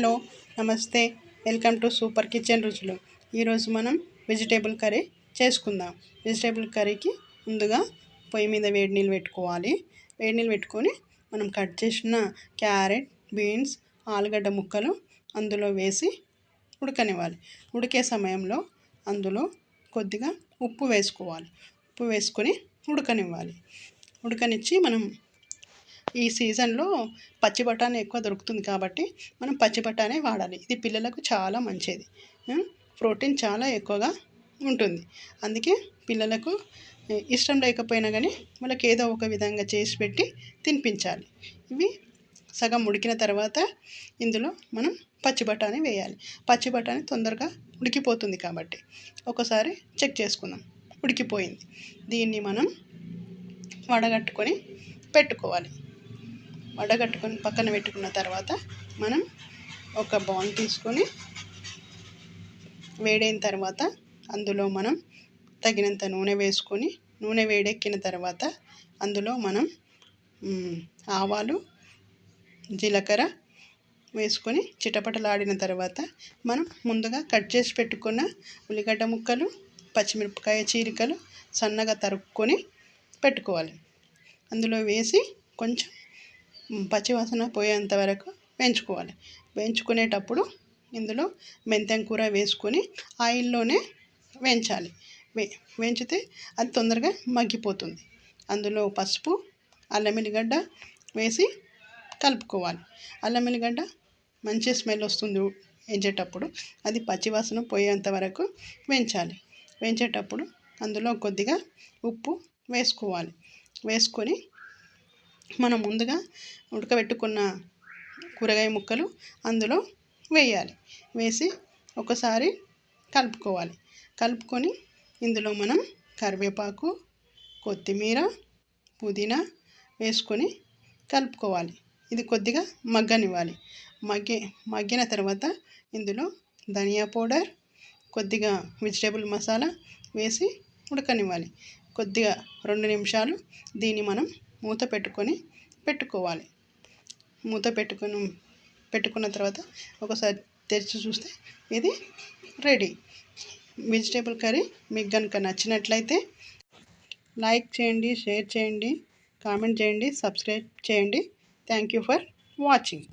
Hello నమస్తే. Welcome to super kitchen రుచులు. ఈరోజు మనం వెజిటేబుల్ కర్రీ చేసుకుందాం. వెజిటేబుల్ కర్రీకి ముందుగా పొయ్యి మీద వేడి నీళ్ళు పెట్టుకోవాలి. వేడి నీళ్ళు పెట్టుకొని మనం కట్ చేసిన క్యారెట్ బీన్స్ ఆలుగడ్డ ముక్కలు అందులో వేసి ఉడకనివ్వాలి. ఉడికే సమయంలో అందులో కొద్దిగా ఉప్పు వేసుకోవాలి. ఉప్పు వేసుకొని ఉడకనివ్వాలి. ఉడకనిచ్చి మనం ఈ సీజన్లో పచ్చి బఠానీ ఎక్కువ దొరుకుతుంది కాబట్టి మనం పచ్చి బఠానీ వాడాలి. ఇది పిల్లలకు చాలా మంచిది. ప్రోటీన్ చాలా ఎక్కువగా ఉంటుంది. అందుకే పిల్లలకు ఇష్టం లేకపోయినా కానీ వాళ్ళకి ఏదో ఒక విధంగా చేసి పెట్టి తినిపించాలి. ఇవి సగం ఉడికిన తర్వాత ఇందులో మనం పచ్చి బఠానీ వేయాలి. పచ్చి బఠానీ తొందరగా ఉడికిపోతుంది కాబట్టి ఒకసారి చెక్ చేసుకుందాం. ఉడికిపోయింది. దీన్ని మనం వడగట్టుకొని పెట్టుకోవాలి. వడగట్టుకొని పక్కన పెట్టుకున్న తర్వాత మనం ఒక బౌల్ తీసుకొని వేడైన తర్వాత అందులో మనం తగినంత నూనె వేసుకొని నూనె వేడెక్కిన తర్వాత అందులో మనం ఆవాలు జీలకర్ర వేసుకొని చిటపటలాడిన తర్వాత మనం ముందుగా కట్ చేసి పెట్టుకున్న ఉల్లిగడ్డ ముక్కలు పచ్చిమిరపకాయ చీరికలు సన్నగా తరుక్కొని పెట్టుకోవాలి. అందులో వేసి కొంచెం పచ్చివాసన పోయేంత వరకు వేయించుకోవాలి. వేయించుకునేటప్పుడు ఇందులో మెంతెం కూర వేసుకొని ఆయిల్లోనే వేయించాలి. వే వేయించితే అది తొందరగా మగ్గిపోతుంది. అందులో పసుపు అల్లం ఎల్లిగడ్డ వేసి కలుపుకోవాలి. అల్లం ఎల్లిగడ్డ మంచి స్మెల్ వస్తుంది వేయించేటప్పుడు. అది పచ్చివాసన పోయేంత వరకు వేయించాలి. వేయించేటప్పుడు అందులో కొద్దిగా ఉప్పు వేసుకోవాలి. వేసుకొని మనం ముందుగా ఉడకబెట్టుకున్న కూరగాయ ముక్కలు అందులో వేయాలి. వేసి ఒకసారి కలుపుకోవాలి. కలుపుకొని ఇందులో మనం కరివేపాకు కొత్తిమీర పుదీనా వేసుకొని కలుపుకోవాలి. ఇది కొద్దిగా మగ్గనివ్వాలి. మగ్గి మగ్గిన తర్వాత ఇందులో ధనియా పౌడర్ కొద్దిగా వెజిటేబుల్ మసాలా వేసి ఉడకనివ్వాలి. కొద్దిగా రెండు నిమిషాలు దీన్ని మనం మూత పెట్టుకొని పెట్టుకోవాలి. మూత పెట్టుకుని పెట్టుకున్న తర్వాత ఒకసారి తెరిచి చూస్తే ఇది రెడీ. వెజిటేబుల్ కర్రీ మీకు కనుక నచ్చినట్లయితే లైక్ చేయండి షేర్ చేయండి కామెంట్ చేయండి సబ్స్క్రైబ్ చేయండి. Thank you for watching.